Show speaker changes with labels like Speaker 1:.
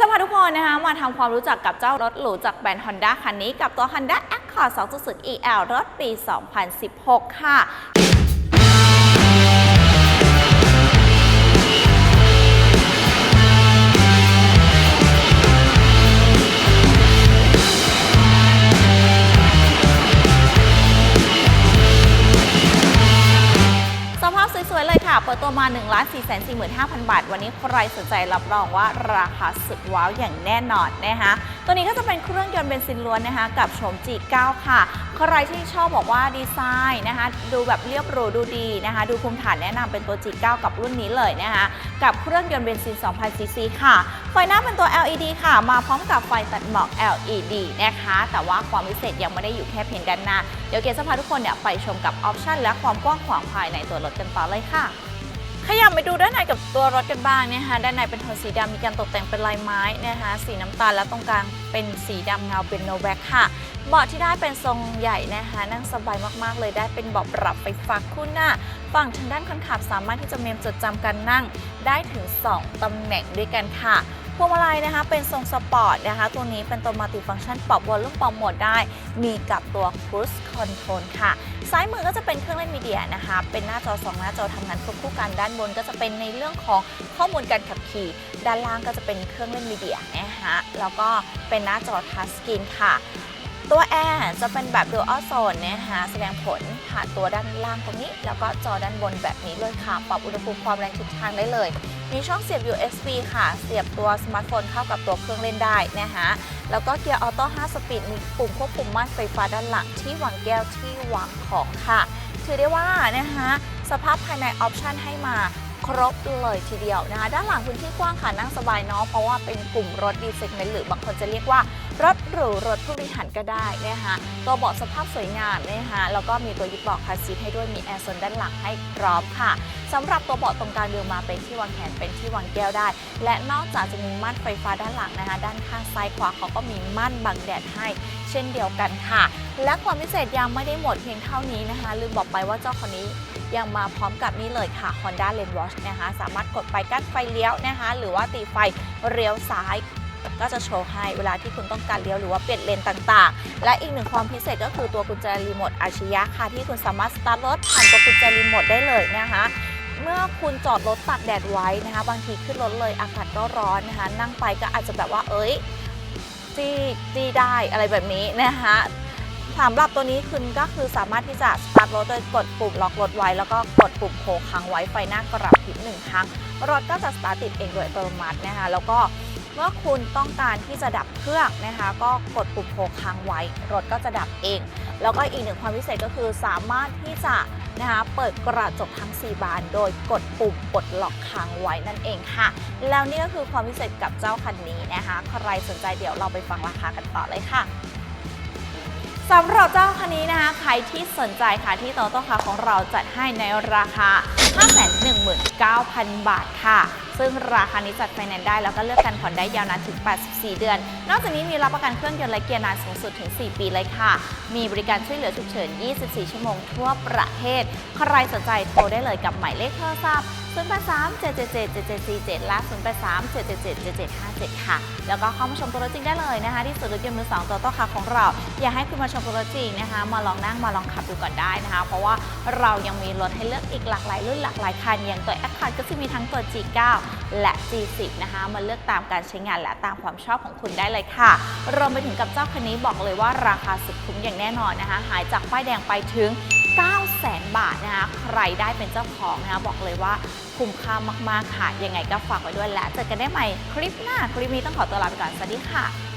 Speaker 1: จะพาทุกคนนะคะมาทำความรู้จักกับเจ้ารถหรูจากแบรนด์ Honda คันนี้กับตัว Honda Accord 2.0 EL รถปี 2016 ค่ะ 1 4 4 5 0 0 0 บาท วันนี้ใครสนใจรับรองว่าราคาสุดว้าวอย่างแน่นอนนะคะตัวนี้ก็จะเป็นเครื่องยนต์เบนซินล้วนนะคะกับโฉม G9 ค่ะ ใครที่ชอบบอกว่าดีไซน์นะคะดูแบบเรียบหรูดูดีนะคะดูภูมิฐานแนะนำเป็นตัว G9 กับรุ่นนี้เลยนะคะกับเครื่องยนต์เบนซิน 2,000 ซีซีค่ะ ไฟหน้าเป็นตัว LED ค่ะ มาพร้อมกับไฟตัดหมอก LED นะคะ แต่ว่าความพิเศษยังไม่ได้อยู่แค่เพียงด้านหน้า เดี๋ยวเกศจะพาทุกคนเนี่ยไปชมกับออปชันและความกว้างขวางภายในตัวรถกันต่อเลยค่ะ ขยับไปดูด้านในกับตัวรถกันบ้างนะคะด้านในเป็นโทนสีดำมีการตกแต่งเป็นลายไม้นะคะสีน้ำตาลและตรงกลางเป็นสีดำเงาเป็นโนแวคค่ะเบาะที่ได้เป็นทรงใหญ่นะคะนั่งสบายมากๆ เลยได้เป็นเบาะปรับไฟฟ้าคู่หน้า ฝั่งทางด้านคนขับสามารถที่จะเมมจดจำการนั่งได้ถึง 2ตำแหน่งด้วยกันค่ะ พวงมาลัยนะคะเป็นทรงสปอร์ตนะคะ ตัวนี้เป็นตัวมัลติฟังชันปรับวอลลุ่มปรับโหมดได้ มีกับตัว Cruise Control ค่ะ ซ้ายมือก็จะเป็นเครื่องเล่นมีเดียนะคะ เป็นหน้าจอ 2 หน้าจอทำงานควบคู่กันด้านบนก็จะเป็นในเรื่องของข้อมูลการขับขี่ ด้านล่างก็จะเป็นเครื่องเล่นมีเดียนะคะแล้วก็เป็นหน้าจอทัชสกรีนค่ะ ตัวแอร์จะเป็นแบบ Dual Zone นะคะแสดงผลผ่านตัวด้านล่างตรงนี้ แล้วก็จอด้านบนแบบนี้เลยค่ะ ปรับอุณหภูมิความแรงทิศทางได้เลย มีช่องเสียบ USB ค่ะ เสียบตัวสมาร์ทโฟนเข้ากับตัวเครื่องเล่นได้นะคะแล้วก็เกียร์ออโต้ 5 สปีด มีปุ่มควบคุมม่านไฟฟ้าด้านหลังที่วางแก้วที่วางของค่ะ ถือได้ว่านะคะสภาพภายในออปชันให้มา ครบเลยทีเดียวนะคะ ด้านหลังพื้นที่กว้างค่ะนั่งสบายเนาะเพราะว่าเป็นกลุ่มรถดีเซกเมนต์หรือบางคนจะเรียกว่ารถหรูรถผู้บริหารก็ได้นะคะตัวเบาะสภาพสวยงามนะคะแล้วก็มีตัวยึดเบาะคาซีทให้ด้วยมีแอร์โซนด้านหลังให้พร้อมค่ะสำหรับตัวเบาะตรงกลางเดินมาเป็นที่วางแขนเป็นที่วางแก้วได้ และนอกจากจะมีม่านไฟฟ้าด้านหลังนะคะ ด้านข้างซ้ายขวาเขาก็มีม่านบังแดดให้ เช่นเดียวกันค่ะ และความพิเศษยังไม่ได้หมดเพียงเท่านี้นะคะ ลืมบอกไปว่าเจ้าคนนี้ ยังมาพร้อมกับนี่เลยค่ะ Honda Lane Watch นะคะ สามารถกดไปกั้นไฟเลี้ยวนะคะ หรือว่าตีไฟเลี้ยวซ้ายก็จะโชว์ให้เวลาที่คุณต้องการเลี้ยวหรือว่าเปลี่ยนเลนต่างๆ และอีกหนึ่งความพิเศษก็คือตัวกุญแจรีโมทอัจฉริยะค่ะ ที่คุณสามารถสตาร์ทรถผ่านตัวกุญแจรีโมทได้เลยนะคะเมื่อคุณจอดรถตากแดดไว้นะคะ บางทีขึ้นรถเลยอากาศก็ร้อนนะคะ นั่งไปก็อาจจะแบบว่าเอ้ยจี้จี้ได้อะไรแบบนี้นะคะ สำหรับตัวนี้คุณก็คือสามารถที่จะสตาร์ทรถโดยกดปุ่มล็อกรถไว้ แล้วก็กดปุ่มโคค้างไว้ไฟหน้ากระพริบหนึ่งครั้ง รถก็จะสตาร์ทติดเองโดยอัตโนมัตินะคะแล้วก็เมื่อคุณต้องการที่จะดับเครื่องนะคะ ก็กดปุ่มโคค้างไว้ รถก็จะดับเอง แล้วก็อีกหนึ่งความพิเศษก็คือสามารถที่จะนะคะเปิดกระจกทั้ง 4 บาน โดยกดปุ่มปลดล็อกค้างไว้นั่นเองค่ะ แล้วนี่ก็คือความพิเศษกับเจ้าคันนี้นะคะ ใครสนใจเดี๋ยวเราไปฟังราคากันต่อเลยค่ะ สำหรับเจ้าคันนี้นะคะ ใครที่สนใจค่ะที่โตโต้คาของเราจัดให้ในราคา 519,000 บาทค่ะ ซึ่งราคานี้จัดไฟแนนซ์ได้ แล้วก็เลือกกันผ่อนได้ยาวนานถึง 84 เดือน นอกจากนี้มีรับประกันเครื่องยนต์และเกียร์นานสูงสุดถึง 4 ปีเลยค่ะ มีบริการช่วยเหลือฉุกเฉิน 24 ชั่วโมงทั่วประเทศ ใครสนใจโทรได้เลยกับหมายเลขโทรศัพท์ 083 777 7747 และ 083 777 7757 ค่ะ แล้วก็เข้ามาชมตัวรถจริงได้เลยนะคะ ที่ศูนย์รถยนต์มือสองโตโต้คาของเรา อยากให้คุณมาชมตัวรถจริงนะคะ มาลองนั่งมาลองขับดูก่อนได้นะคะ เพราะว่าเรายังมีรถให้เลือกอีกหลากหลายรุ่นหลากหลายคันอย่างตัว a c c o r d ก็จะมีทั้งตัว G9 และ G10 นะคะมาเลือกตามการใช้งานและตามความชอบของคุณได้เลยค่ะรวมไปถึงกับเจ้าคันนี้บอกเลยว่าราคาสุดคุ้มอย่างแน่นอนนะคะ หายจากป้ายแดงไปถึง แสนบาทนะคะ ใครได้เป็นเจ้าของนะคะบอกเลยว่าคุ้มค่ามาก ๆ ค่ะ ยังไงก็ฝากไว้ด้วยและเจอกันได้ใหม่คลิปหน้า คลิปนี้ต้องขอตัวลาไปก่อน สวัสดีค่ะ